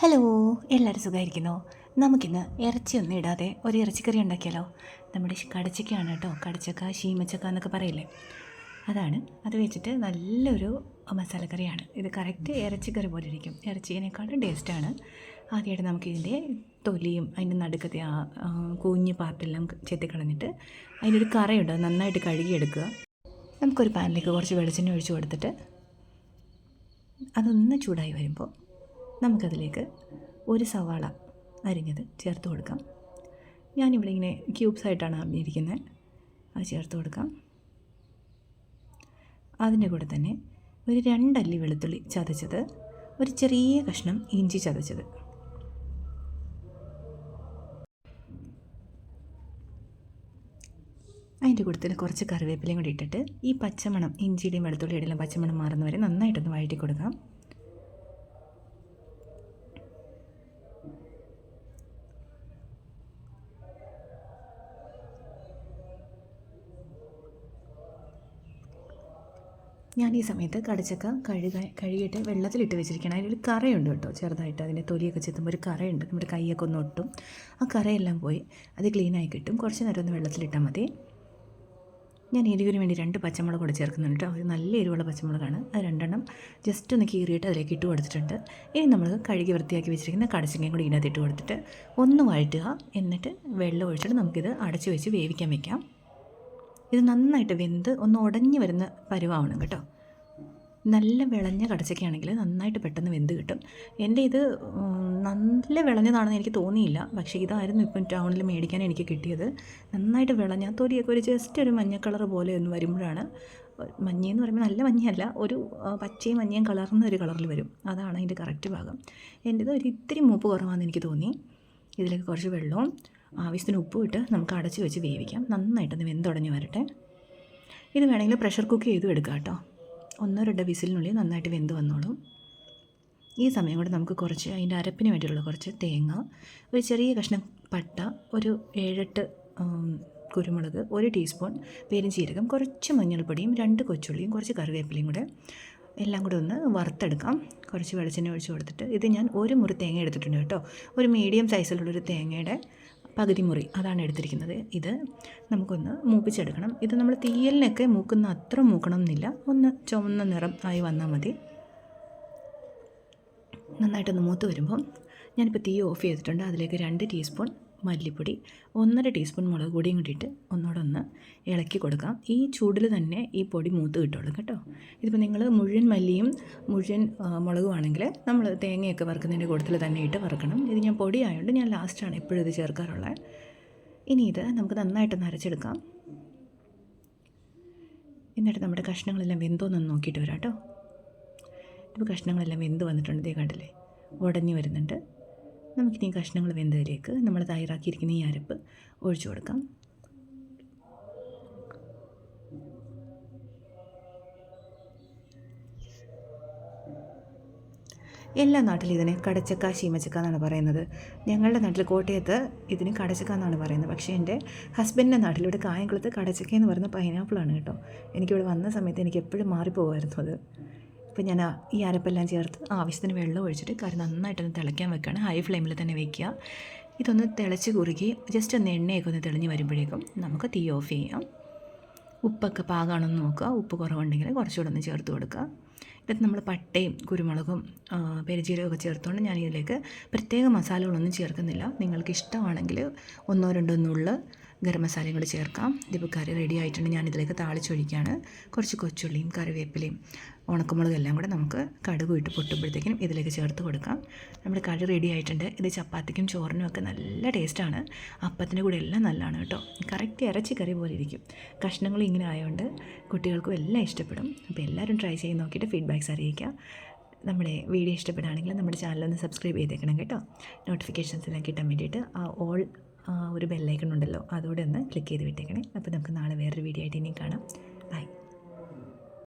Hello എല്ലാവരും സുഖമായിരിക്കുന്നു. നമുക്കിന്ന് ഇറച്ചിയൊന്നും ഇടാതെ ഒരു ഇറച്ചിക്കറി ഉണ്ടാക്കിയാലോ? നമ്മുടെ കടച്ചക്കയാണ് കേട്ടോ കടച്ചക്ക ശീമച്ചക്ക എന്നൊക്കെ പറയില്ലേ? അതാണ്. അത് വെച്ചിട്ട് നല്ലൊരു മസാലക്കറിയാണ്. ഇത് കറക്റ്റ് ഇറച്ചിക്കറി പോലെ ഇരിക്കും. ഇറച്ചിയേക്കാളും ടേസ്റ്റാണ് ആദ്യമായിട്ട് നമുക്കിതിന്റെ തൊലിയും അതിന്റെ നടുക്കത്തെ ആ കുഞ്ഞ് പാർട്ടെല്ലാം ചെത്തിക്കളഞ്ഞിട്ട് അതിനൊരു കറയുണ്ട്. അത് നന്നായിട്ട് കഴുകിയെടുക്കുക. നമുക്കൊരു പാനിലേക്ക് കുറച്ച് വെളിച്ചെണ്ണ ഒഴിച്ചു കൊടുത്തിട്ട് അതൊന്ന് ചൂടായി വരുമ്പോൾ നമുക്കതിലേക്ക് ഒരു സവാള അരിഞ്ഞത് ചേർത്ത് കൊടുക്കാം. ഞാനിവിടെ ഇങ്ങനെ ക്യൂബ്സ് ആയിട്ടാണ് അരിഞ്ഞിരിക്കുന്നത്. അത് ചേർത്ത് കൊടുക്കാം. അതിന്റെ കൂടെ തന്നെ ഒരു രണ്ടല്ലി വെളുത്തുള്ളി ചതച്ചത്. ഒരു ചെറിയ കഷ്ണം ഇഞ്ചി ചതച്ചത്. അതിന്റെ കൂട്ടത്തിൽ കുറച്ച് കറിവേപ്പിലയും കൂടി ഇട്ടിട്ട് ഈ പച്ചമണം ഇഞ്ചിയുടെയും വെളുത്തുള്ളിയുടെയും പച്ചമണം മാറുന്നവരെ നന്നായിട്ടൊന്ന് വഴറ്റി കൊടുക്കാം ഞാൻ ഈ സമയത്ത് കടച്ചക്ക കഴുക കഴുകിയിട്ട് വെള്ളത്തിലിട്ട് വെച്ചിരിക്കണം അതിലൊരു കറയുണ്ട് കേട്ടോ ചെറുതായിട്ട്. അതിന്റെ തൊലിയൊക്കെ ചെത്തുമ്പോൾ ഒരു കറയുണ്ട്. നമ്മുടെ കൈയൊക്കെ ഒന്ന് ഒട്ടും. ആ കറയെല്ലാം പോയി അത് ക്ലീനായി കിട്ടും. കുറച്ച് നേരം ഒന്ന് വെള്ളത്തിലിട്ടാൽ മതി. ഞാൻ എരിവിന് വേണ്ടി രണ്ട് പച്ചമുളക് കൂടെ ചേർക്കുന്നുണ്ട് കേട്ടോ. ഒരു നല്ല എരിവുള്ള പച്ചമുളകാണ്. അത് രണ്ടെണ്ണം ജസ്റ്റ് ഒന്ന് കീറിയിട്ട് അതിലേക്ക് ഇട്ട് കൊടുത്തിട്ടുണ്ട്. ഇനി നമ്മൾ കഴുകി വൃത്തിയാക്കി വെച്ചിരിക്കുന്ന കടച്ചക്കയും കൂടി ഇതിനകത്ത് ഇട്ട് കൊടുത്തിട്ട് ഒന്ന് വഴറ്റുക. എന്നിട്ട് വെള്ളം ഒഴിച്ചിട്ട് നമുക്കിത് അടച്ചു വെച്ച് വേവിക്കാൻ വെക്കാം. ഇത് നന്നായിട്ട് വെന്ത് ഒന്ന് ഉടഞ്ഞു വരുന്ന പരുവാവണം കേട്ടോ. നല്ല വിളഞ്ഞ കടച്ചക്കയാണെങ്കിൽ നന്നായിട്ട് പെട്ടെന്ന് വെന്ത് കിട്ടും. എന്റെ ഇത് നല്ല വിളഞ്ഞതാണെന്ന് എനിക്ക് തോന്നിയില്ല. പക്ഷേ ഇതായിരുന്നു ഇപ്പം ടൗണിൽ മേടിക്കാൻ എനിക്ക് കിട്ടിയത്. നന്നായിട്ട് വിളഞ്ഞ തൊലിയൊക്കെ ഒരു ജസ്റ്റ് ഒരു മഞ്ഞ കളർ പോലെ ഒന്ന് വരുമ്പോഴാണ്. മഞ്ഞയെന്ന് പറയുമ്പോൾ നല്ല മഞ്ഞയല്ല ഒരു പച്ചയും മഞ്ഞയും കളർന്ന ഒരു കളറിൽ വരും. അതാണ് അതിന്റെ കറക്റ്റ് ഭാഗം. എന്റേത് ഒരു ഇത്തിരി മൂപ്പ് കുറവാണെന്ന് എനിക്ക് തോന്നി. ഇതിലേക്ക് കുറച്ച് വെള്ളവും ആവശ്യത്തിന് ഉപ്പ് ഇട്ട് നമുക്ക് അടച്ച് വെച്ച് വേവിക്കാം. നന്നായിട്ടൊന്ന് വെന്തുടഞ്ഞ് വരട്ടെ. ഇത് വേണമെങ്കിൽ പ്രഷർ കുക്ക് ചെയ്തും എടുക്കാം കേട്ടോ. ഒന്നോ രണ്ടോ വിസിലിനുള്ളിൽ നന്നായിട്ട് വെന്ത് വന്നോളും. ഈ സമയം കൊണ്ട് നമുക്ക് കുറച്ച് അതിന്റെ അരപ്പിന് വേണ്ടിയുള്ള കുറച്ച് തേങ്ങ ഒരു ചെറിയ കഷ്ണം പട്ട ഒരു ഏഴെട്ട് കുരുമുളക് ഒരു ടീസ്പൂൺ പെരുംജീരകം കുറച്ച് മഞ്ഞൾപ്പൊടിയും രണ്ട് കൊച്ചുള്ളിയും കുറച്ച് കറിവേപ്പിലയും കൂടെ എല്ലാം കൂടെ ഒന്ന് വറുത്തെടുക്കാം. കുറച്ച് വെളിച്ചെണ്ണ ഒഴിച്ച് കൊടുത്തിട്ട് ഇത് ഞാൻ ഒരു മുറി തേങ്ങ എടുത്തിട്ടുണ്ട് കേട്ടോ. ഒരു മീഡിയം സൈസിലുള്ളൊരു തേങ്ങയുടെ പകുതി മുറി അതാണ് എടുത്തിരിക്കുന്നത്. ഇത് നമുക്കൊന്ന് മൂപ്പിച്ചെടുക്കണം. ഇത് നമ്മൾ തീയലിനൊക്കെ മൂക്കുന്ന അത്ര മൂക്കണം എന്നില്ല ഒന്ന് ചുവന്ന നിറം ആയി വന്നാൽ മതി. നന്നായിട്ടൊന്ന് മൂത്ത് വരുമ്പം ഞാനിപ്പോൾ തീ ഓഫ് ചെയ്തിട്ടുണ്ട്. അതിലേക്ക് രണ്ട് ടീസ്പൂൺ മല്ലിപ്പൊടി ഒന്നര ടീസ്പൂൺ മുളക് പൊടിയും കൂട്ടിയിട്ട് ഒന്നുകൂടെ ഒന്ന് ഇളക്കി കൊടുക്കാം. ഈ ചൂടിൽ തന്നെ ഈ പൊടി മൂത്ത് കിട്ടുള്ളൂ കേട്ടോ. ഇതിപ്പോൾ നിങ്ങൾ മുഴുവൻ മല്ലിയും മുഴുവൻ മുളകുമാണെങ്കിൽ നമ്മൾ തേങ്ങയൊക്കെ വറുക്കുന്നതിന്റെ കൂട്ടത്തിൽ തന്നെ ഇട്ട് വറുക്കണം. ഇത് ഞാൻ പൊടി ആയതുകൊണ്ട് ഞാൻ ലാസ്റ്റാണ് എപ്പോഴും ഇത് ചേർക്കാറുള്ളത് ഇനി ഇത് നമുക്ക് നന്നായിട്ട് അരച്ചെടുക്കാം. എന്നിട്ട് നമ്മുടെ കഷ്ണങ്ങളെല്ലാം വെന്തോന്നൊന്ന് നോക്കിയിട്ട് വരാം കേട്ടോ. ഇപ്പോൾ കഷ്ണങ്ങളെല്ലാം വെന്ത് വന്നിട്ടുണ്ട് ഇതേ കണ്ടില്ലേ? ഉടഞ്ഞു വരുന്നുണ്ട്. നമുക്കിനി കഷ്ണങ്ങൾ വെന്തതിലേക്ക് നമ്മൾ തയ്യാറാക്കിയിരിക്കുന്ന ഈ അരപ്പ് ഒഴിച്ചു കൊടുക്കാം. എല്ലാ നാട്ടിലും ഇതിന് കടച്ചക്ക ശീമച്ചക്ക എന്നാണ് പറയുന്നത്. ഞങ്ങളുടെ നാട്ടിൽ കോട്ടയത്ത് ഇതിന് കടച്ചക്ക എന്നാണ് പറയുന്നത്. പക്ഷേ എന്റെ ഹസ്ബൻഡിന്റെ നാട്ടിലൂടെ കായംകുളത്ത് കടച്ചക്ക എന്ന് പറയുന്ന പൈനാപ്പിളാണ് കേട്ടോ. എനിക്കിവിടെ വന്ന സമയത്ത് എനിക്ക് എപ്പോഴും മാറിപ്പോകുമായിരുന്നു അത്. ഇപ്പം ഞാൻ ഈ അരപ്പെല്ലാം ചേർത്ത് ആവശ്യത്തിന് വെള്ളം ഒഴിച്ചിട്ട് കറി നന്നായിട്ടൊന്ന് തിളയ്ക്കാൻ വെക്കുകയാണ് ഹൈ ഫ്ലെയിമിൽ തന്നെ വെക്കുക. ഇതൊന്ന് തിളച്ച് കുറുകി ജസ്റ്റ് ഒന്ന് എണ്ണയൊക്കെ ഒന്ന് തെളിഞ്ഞ് വരുമ്പോഴേക്കും നമുക്ക് തീ ഓഫ് ചെയ്യാം. ഉപ്പൊക്കെ പാകമാണെന്ന് നോക്കുക. ഉപ്പ് കുറവുണ്ടെങ്കിൽ കുറച്ചുകൂടെ ഒന്ന് ചേർത്ത് കൊടുക്കുക. ഇതൊക്കെ നമ്മൾ പട്ടയും കുരുമുളകും പെരുജീരകമൊക്കെ ചേർത്തുകൊണ്ട് ഞാൻ ഇതിലേക്ക് പ്രത്യേക മസാലകളൊന്നും ചേർക്കുന്നില്ല. നിങ്ങൾക്ക് ഇഷ്ടമാണെങ്കിൽ ഒന്നോ രണ്ടോ നുള്ള ഗരം മസാലയും കൂടി ചേർക്കാം. ഇതിപ്പോൾ കറി റെഡി ആയിട്ടുണ്ട്. ഞാൻ ഇതിലേക്ക് താളിച്ചൊഴിക്കുകയാണ്. കുറച്ച് കൊച്ചുള്ളിയും കറിവേപ്പിലയും ഉണക്കമുളകും എല്ലാം കൂടെ നമുക്ക് കടുക് ഇട്ട് പൊട്ടുമ്പോഴത്തേക്കും ഇതിലേക്ക് ചേർത്ത് കൊടുക്കാം. നമ്മുടെ കറി റെഡി ആയിട്ടുണ്ട്. ഇത് ചപ്പാത്തിക്കും ചോറിനും ഒക്കെ നല്ല ടേസ്റ്റാണ് അപ്പത്തിന്റെ കൂടെ എല്ലാം നല്ലതാണ് കേട്ടോ. കറക്റ്റ് കറി പോലെ ഇരിക്കും. കഷ്ണങ്ങൾ ഇങ്ങനെ ആയതുകൊണ്ട് കുട്ടികൾക്കും എല്ലാം ഇഷ്ടപ്പെടും. അപ്പോൾ എല്ലാവരും ട്രൈ ചെയ്ത് നോക്കിയിട്ട് ഫീഡ്ബാക്ക്സ് അറിയിക്കുക. നമ്മുടെ വീഡിയോ ഇഷ്ടപ്പെടുകയാണെങ്കിൽ നമ്മുടെ ചാനൽ ഒന്ന് സബ്സ്ക്രൈബ് ചെയ്തേക്കണം കേട്ടോ. നോട്ടിഫിക്കേഷൻസ് എല്ലാം കിട്ടാൻ വേണ്ടിയിട്ട് ആ ഓൾ ഒരു ബെല്ലൈക്കൺ ഉണ്ടല്ലോ. അതോടെ ഒന്ന് ക്ലിക്ക് ചെയ്ത് വിട്ടേക്കണേ. അപ്പോൾ നമുക്ക് നാളെ വേറൊരു വീഡിയോ ആയിട്ട് ഇനിയും കാണാം.